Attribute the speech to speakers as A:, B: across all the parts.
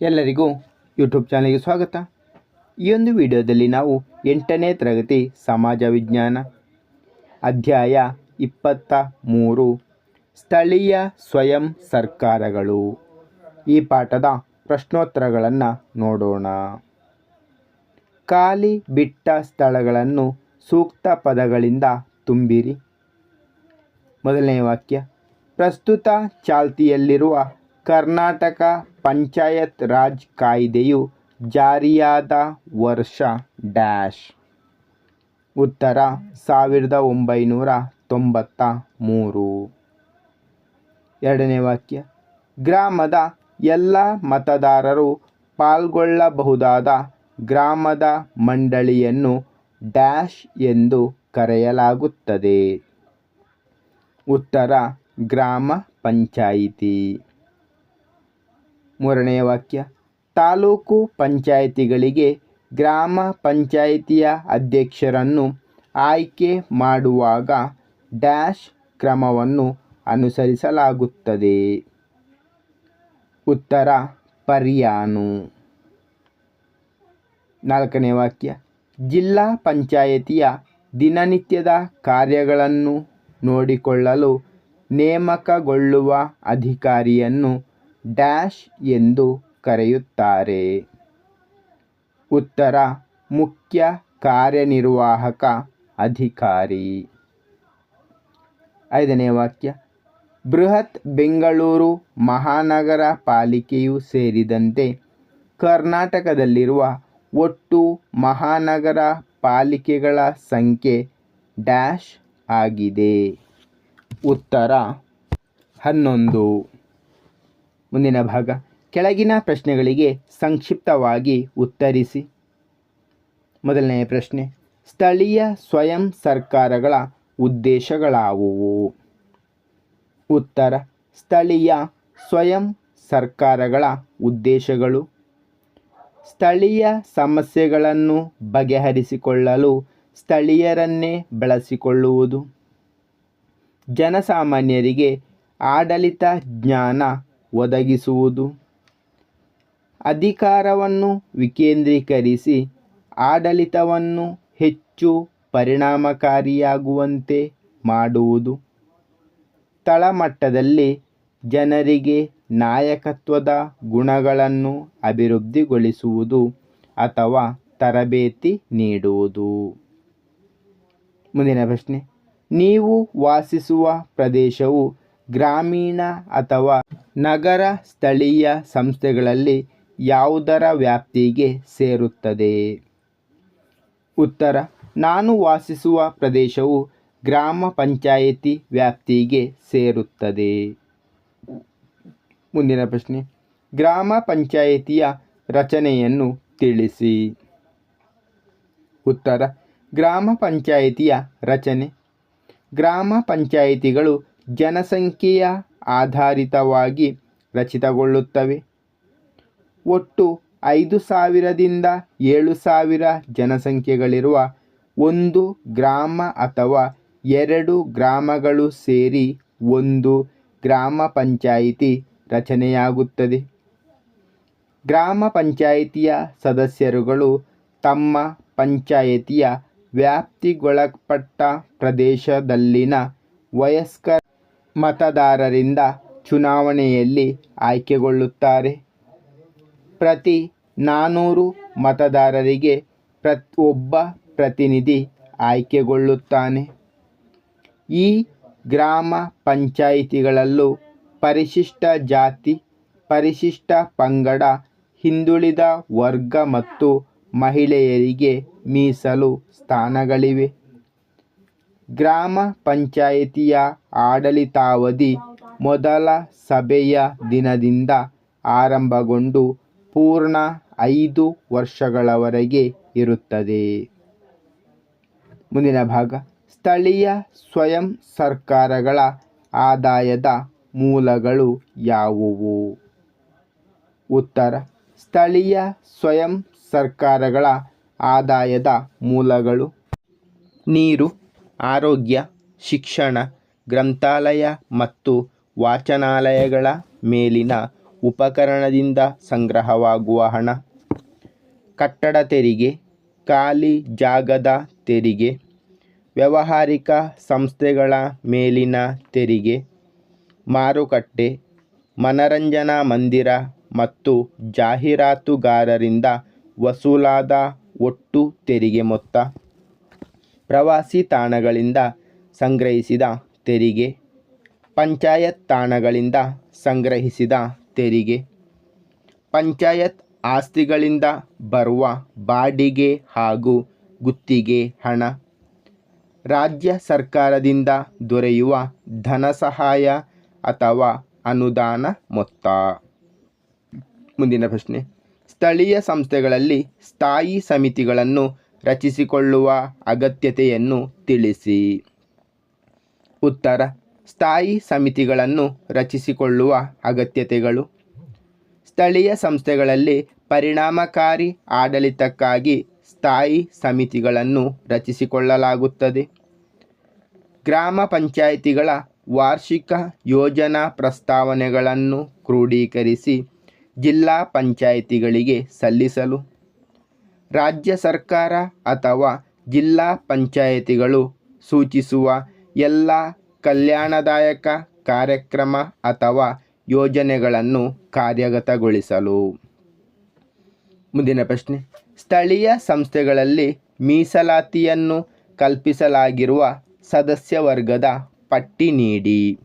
A: ಎಲ್ಲರಿಗೂ ಯೂಟ್ಯೂಬ್ ಚಾನಲ್ಗೆ ಸ್ವಾಗತ. ಈ ಒಂದು ವಿಡಿಯೋದಲ್ಲಿ ನಾವು ಎಂಟನೇ ತರಗತಿ ಸಮಾಜ ವಿಜ್ಞಾನ ಅಧ್ಯಾಯ ಇಪ್ಪತ್ತ ಮೂರು, ಸ್ಥಳೀಯ ಸ್ವಯಂ ಸರ್ಕಾರಗಳು. ಈ ಪಾಠದ ಪ್ರಶ್ನೋತ್ತರಗಳನ್ನು ನೋಡೋಣ. ಖಾಲಿ ಬಿಟ್ಟ ಸ್ಥಳಗಳನ್ನು ಸೂಕ್ತ ಪದಗಳಿಂದ ತುಂಬಿರಿ. ಮೊದಲನೇ ವಾಕ್ಯ, ಪ್ರಸ್ತುತ ಚಾಲ್ತಿಯಲ್ಲಿರುವ ಕರ್ನಾಟಕ ಪಂಚಾಯತ್ ರಾಜ್ ಕಾಯ್ದೆಯು ಜಾರಿಯಾದ ವರ್ಷ ಡ್ಯಾಶ್. ಉತ್ತರ ಸಾವಿರದ ಒಂಬೈನೂರ ತೊಂಬತ್ತ ಮೂರು. ಎರಡನೇ ವಾಕ್ಯ. ಗ್ರಾಮದ ಎಲ್ಲ ಮತದಾರರು ಪಾಲ್ಗೊಳ್ಳಬಹುದಾದ ಗ್ರಾಮದ ಮಂಡಳಿಯನ್ನು ಡ್ಯಾಶ್ ಎಂದು ಕರೆಯಲಾಗುತ್ತದೆ. ಉತ್ತರ, ಗ್ರಾಮ ಪಂಚಾಯಿತಿ. ಮೂರನೆಯ ವಾಕ್ಯ. ತಾಲೂಕು ಪಂಚಾಯಿತಿಗಳಿಗೆ ಗ್ರಾಮ ಪಂಚಾಯಿತಿಯ ಅಧ್ಯಕ್ಷರನ್ನು ಆಯ್ಕೆ ಮಾಡುವಾಗ ಡ್ಯಾಶ್ ಕ್ರಮವನ್ನು ಅನುಸರಿಸಲಾಗುತ್ತದೆ. ಉತ್ತರ, ಪರ್ಯಾನು. ನಾಲ್ಕನೇ ವಾಕ್ಯ. ಜಿಲ್ಲಾ ಪಂಚಾಯಿತಿಯ ದಿನನಿತ್ಯದ ಕಾರ್ಯಗಳನ್ನು ನೋಡಿಕೊಳ್ಳಲು ನೇಮಕಗೊಳ್ಳುವ ಅಧಿಕಾರಿಯನ್ನು ಡ್ಯಾಶ್ ಎಂದು ಕರೆಯುತ್ತಾರೆ. ಉತ್ತರ, ಮುಖ್ಯ ಕಾರ್ಯನಿರ್ವಾಹಕ ಅಧಿಕಾರಿ. ಐದನೇ ವಾಕ್ಯ. ಬೃಹತ್ ಬೆಂಗಳೂರು ಮಹಾನಗರ ಪಾಲಿಕೆಯು ಸೇರಿದಂತೆ ಕರ್ನಾಟಕದಲ್ಲಿರುವ ಒಟ್ಟು ಮಹಾನಗರ ಪಾಲಿಕೆಗಳ ಸಂಖ್ಯೆ ಡ್ಯಾಶ್ ಆಗಿದೆ. ಉತ್ತರ, ಹನ್ನೊಂದು. ಮುಂದಿನ ಭಾಗ. ಕೆಳಗಿನ ಪ್ರಶ್ನೆಗಳಿಗೆ ಸಂಕ್ಷಿಪ್ತವಾಗಿ ಉತ್ತರಿಸಿ. ಮೊದಲನೆಯ ಪ್ರಶ್ನೆ. ಸ್ಥಳೀಯ ಸ್ವಯಂ ಸರ್ಕಾರಗಳ ಉದ್ದೇಶಗಳಾವುವು? ಉತ್ತರ. ಸ್ಥಳೀಯ ಸ್ವಯಂ ಸರ್ಕಾರಗಳ ಉದ್ದೇಶಗಳು. ಸ್ಥಳೀಯ ಸಮಸ್ಯೆಗಳನ್ನು ಬಗೆಹರಿಸಿಕೊಳ್ಳಲು ಸ್ಥಳೀಯರನ್ನೇ ಬಳಸಿಕೊಳ್ಳುವುದು. ಜನಸಾಮಾನ್ಯರಿಗೆ ಆಡಳಿತ ಜ್ಞಾನ ಒದಗಿಸುವುದು. ಅಧಿಕಾರವನ್ನು ವಿಕೇಂದ್ರೀಕರಿಸಿ ಆಡಳಿತವನ್ನು ಹೆಚ್ಚು ಪರಿಣಾಮಕಾರಿಯಾಗುವಂತೆ ಮಾಡುವುದು. ತಳಮಟ್ಟದಲ್ಲಿ ಜನರಿಗೆ ನಾಯಕತ್ವದ ಗುಣಗಳನ್ನು ಅಭಿವೃದ್ಧಿಗೊಳಿಸುವುದು ಅಥವಾ ತರಬೇತಿ ನೀಡುವುದು. ಮುಂದಿನ ಪ್ರಶ್ನೆ. ನೀವು ವಾಸಿಸುವ ಪ್ರದೇಶವು ಗ್ರಾಮೀಣ ಅಥವಾ ನಗರ ಸ್ಥಳೀಯ ಸಂಸ್ಥೆಗಳಲ್ಲಿ ಯಾವುದರ ವ್ಯಾಪ್ತಿಗೆ ಸೇರುತ್ತದೆ? ಉತ್ತರ. ನಾನು ವಾಸಿಸುವ ಪ್ರದೇಶವು ಗ್ರಾಮ ಪಂಚಾಯಿತಿ ವ್ಯಾಪ್ತಿಗೆ ಸೇರುತ್ತದೆ. ಮುಂದಿನ ಪ್ರಶ್ನೆ. ಗ್ರಾಮ ಪಂಚಾಯಿತಿಯ ರಚನೆಯನ್ನು ತಿಳಿಸಿ. ಉತ್ತರ. ಗ್ರಾಮ ಪಂಚಾಯಿತಿಯ ರಚನೆ. ಗ್ರಾಮ ಪಂಚಾಯಿತಿಗಳು ಜನಸಂಖ್ಯೆಯ ಆಧಾರಿತವಾಗಿ ರಚಿತಗೊಳ್ಳುತ್ತವೆ. ಒಟ್ಟು ಐದು ಸಾವಿರದಿಂದ ಏಳು ಸಾವಿರ ಜನಸಂಖ್ಯೆಗಳಿರುವ ಒಂದು ಗ್ರಾಮ ಅಥವಾ ಎರಡು ಗ್ರಾಮಗಳು ಸೇರಿ ಒಂದು ಗ್ರಾಮ ಪಂಚಾಯಿತಿ ರಚನೆಯಾಗುತ್ತದೆ. ಗ್ರಾಮ ಪಂಚಾಯಿತಿಯ ಸದಸ್ಯರುಗಳು ತಮ್ಮ ಪಂಚಾಯಿತಿಯ ವ್ಯಾಪ್ತಿಗೊಳಪಟ್ಟ ಪ್ರದೇಶದಲ್ಲಿನ ವಯಸ್ಕ ಮತದಾರರಿಂದ ಚುನಾವಣೆಯಲ್ಲಿ ಆಯ್ಕೆಗೊಳ್ಳುತ್ತಾರೆ. ಪ್ರತಿ ನಾನೂರು ಮತದಾರರಿಗೆ ಪ್ರತ್, ಒಬ್ಬ ಪ್ರತಿನಿಧಿ ಆಯ್ಕೆಗೊಳ್ಳುತ್ತಾನೆ. ಈ ಗ್ರಾಮ ಪಂಚಾಯಿತಿಗಳಲ್ಲೂ ಪರಿಶಿಷ್ಟ ಜಾತಿ, ಪರಿಶಿಷ್ಟ ಪಂಗಡ, ಹಿಂದುಳಿದ ವರ್ಗ ಮತ್ತು ಮಹಿಳೆಯರಿಗೆ ಮೀಸಲು ಸ್ಥಾನಗಳಿವೆ. ಗ್ರಾಮ ಪಂಚಾಯಿತಿಯ ಆಡಳಿತಾವಧಿ ಮೊದಲ ಸಭೆಯ ದಿನದಿಂದ ಆರಂಭಗೊಂಡು ಪೂರ್ಣ ಐದು ವರ್ಷಗಳವರೆಗೆ ಇರುತ್ತದೆ. ಮುಂದಿನ ಭಾಗ. ಸ್ಥಳೀಯ ಸ್ವಯಂ ಸರ್ಕಾರಗಳ ಆದಾಯದ ಮೂಲಗಳು ಯಾವುವು? ಉತ್ತರ. ಸ್ಥಳೀಯ ಸ್ವಯಂ ಸರ್ಕಾರಗಳ ಆದಾಯದ ಮೂಲಗಳು. ನೀರು ಆರೋಗ್ಯ, ಶಿಕ್ಷಣ, ಗ್ರಂಥಾಲಯ ಮತ್ತು ವಾಚನಾಲಯಗಳ ಮೇಲಿನ ಉಪಕರಣದಿಂದ ಸಂಗ್ರಹವಾಗುವ ಹಣ. ಕಟ್ಟಡ ತೆರಿಗೆ, ಖಾಲಿ ಜಾಗದ ತೆರಿಗೆ, ವ್ಯಾವಹಾರಿಕ ಸಂಸ್ಥೆಗಳ ಮೇಲಿನ ತೆರಿಗೆ, ಮಾರುಕಟ್ಟೆ, ಮನರಂಜನಾ ಮಂದಿರ ಮತ್ತು ಜಾಹೀರಾತುಗಾರರಿಂದ ವಸೂಲಾದ ಒಟ್ಟು ತೆರಿಗೆ ಮೊತ್ತ. ಪ್ರವಾಸಿ ತಾಣಗಳಿಂದ ಸಂಗ್ರಹಿಸಿದ ತೆರಿಗೆ, ಪಂಚಾಯತ್ ತಾಣಗಳಿಂದ ಸಂಗ್ರಹಿಸಿದ ತೆರಿಗೆ, ಪಂಚಾಯತ್ ಆಸ್ತಿಗಳಿಂದ ಬರುವ ಬಾಡಿಗೆ ಹಾಗೂ ಗುತ್ತಿಗೆ ಹಣ, ರಾಜ್ಯ ಸರ್ಕಾರದಿಂದ ದೊರೆಯುವ ಧನಸಹಾಯ ಅಥವಾ ಅನುದಾನ ಮೊತ್ತ. ಮುಂದಿನ ಪ್ರಶ್ನೆ. ಸ್ಥಳೀಯ ಸಂಸ್ಥೆಗಳಲ್ಲಿ ಸ್ಥಾಯಿ ಸಮಿತಿಗಳನ್ನು ರಚಿಸಿಕೊಳ್ಳುವ ಅಗತ್ಯತೆಯನ್ನು ತಿಳಿಸಿ. ಉತ್ತರ. ಸ್ಥಾಯಿ ಸಮಿತಿಗಳನ್ನು ರಚಿಸಿಕೊಳ್ಳುವ ಅಗತ್ಯತೆಗಳು. ಸ್ಥಳೀಯ ಸಂಸ್ಥೆಗಳಲ್ಲಿ ಪರಿಣಾಮಕಾರಿ ಆಡಳಿತಕ್ಕಾಗಿ ಸ್ಥಾಯಿ ಸಮಿತಿಗಳನ್ನು ರಚಿಸಿಕೊಳ್ಳಲಾಗುತ್ತದೆ. ಗ್ರಾಮ ಪಂಚಾಯಿತಿಗಳ ವಾರ್ಷಿಕ ಯೋಜನಾ ಪ್ರಸ್ತಾವನೆಗಳನ್ನು ಕ್ರೋಢೀಕರಿಸಿ ಜಿಲ್ಲಾ ಪಂಚಾಯಿತಿಗಳಿಗೆ ಸಲ್ಲಿಸಲು. ರಾಜ್ಯ ಸರ್ಕಾರ ಅಥವಾ ಜಿಲ್ಲಾ ಪಂಚಾಯಿತಿಗಳು ಸೂಚಿಸುವ ಎಲ್ಲ ಕಲ್ಯಾಣದಾಯಕ ಕಾರ್ಯಕ್ರಮ ಅಥವಾ ಯೋಜನೆಗಳನ್ನು ಕಾರ್ಯಗತಗೊಳಿಸಲು. ಮುಂದಿನ ಪ್ರಶ್ನೆ. ಸ್ಥಳೀಯ ಸಂಸ್ಥೆಗಳಲ್ಲಿ ಮೀಸಲಾತಿಯನ್ನು ಕಲ್ಪಿಸಲಾಗಿರುವ ಸದಸ್ಯ ವರ್ಗದ ಪಟ್ಟಿ ನೀಡಿ.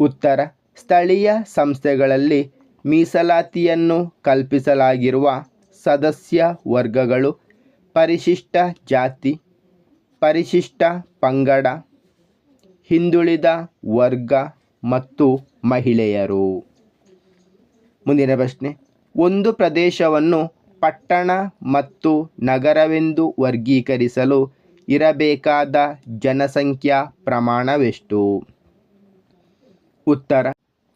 A: ಉತ್ತರ. ಸ್ಥಳೀಯ ಸಂಸ್ಥೆಗಳಲ್ಲಿ ಮೀಸಲಾತಿಯನ್ನು ಕಲ್ಪಿಸಲಾಗಿರುವ ಸದಸ್ಯ ವರ್ಗಗಳು ಪರಿಶಿಷ್ಟ ಜಾತಿ, ಪರಿಶಿಷ್ಟ ಪಂಗಡ, ಹಿಂದುಳಿದ ವರ್ಗ ಮತ್ತು ಮಹಿಳೆಯರು. ಮುಂದಿನ ಪ್ರಶ್ನೆ. ಒಂದು ಪ್ರದೇಶವನ್ನು ಪಟ್ಟಣ ಮತ್ತು ನಗರವೆಂದು ವರ್ಗೀಕರಿಸಲು ಇರಬೇಕಾದ ಜನಸಂಖ್ಯಾ ಪ್ರಮಾಣವೆಷ್ಟು? ಉತ್ತರ.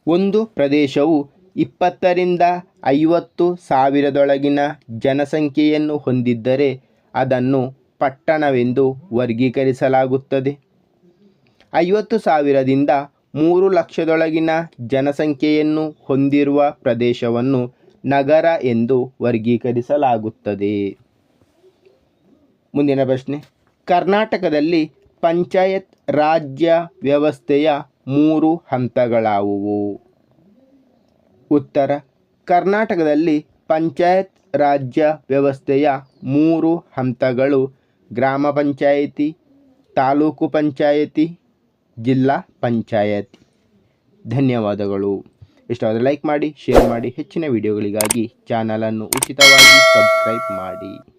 A: ಒಂದು ಪ್ರದೇಶವು ಇಪ್ಪತ್ತರಿಂದ ಐವತ್ತು ಸಾವಿರದೊಳಗಿನ ಜನಸಂಖ್ಯೆಯನ್ನು ಹೊಂದಿದ್ದರೆ ಅದನ್ನು ಪಟ್ಟಣವೆಂದು ವರ್ಗೀಕರಿಸಲಾಗುತ್ತದೆ. ಐವತ್ತು ಸಾವಿರದಿಂದ ಮೂರು ಲಕ್ಷದೊಳಗಿನ ಜನಸಂಖ್ಯೆಯನ್ನು ಹೊಂದಿರುವ ಪ್ರದೇಶವನ್ನು ನಗರ ಎಂದು ವರ್ಗೀಕರಿಸಲಾಗುತ್ತದೆ. ಮುಂದಿನ ಪ್ರಶ್ನೆ. ಕರ್ನಾಟಕದಲ್ಲಿ ಪಂಚಾಯತ್ ರಾಜ್ಯ ವ್ಯವಸ್ಥೆಯ ಮೂರು ಹಂತಗಳಾವುವು? ಉತ್ತರ. ಕರ್ನಾಟಕದಲ್ಲಿ ಪಂಚಾಯತ್ ರಾಜ್ಯ ವ್ಯವಸ್ಥೆಯ ಮೂರು ಹಂತಗಳು. ಗ್ರಾಮ ಪಂಚಾಯಿತಿ, ತಾಲೂಕು ಪಂಚಾಯಿತಿ, ಜಿಲ್ಲಾ ಪಂಚಾಯತಿ. ಧನ್ಯವಾದಗಳು. ಇಷ್ಟವಾದರೆ ಲೈಕ್ ಮಾಡಿ, ಶೇರ್ ಮಾಡಿ, ಹೆಚ್ಚಿನ ವಿಡಿಯೋಗಳಿಗಾಗಿ ಚಾನಲನ್ನು ಉಚಿತವಾಗಿ ಸಬ್ಸ್ಕ್ರೈಬ್ ಮಾಡಿ.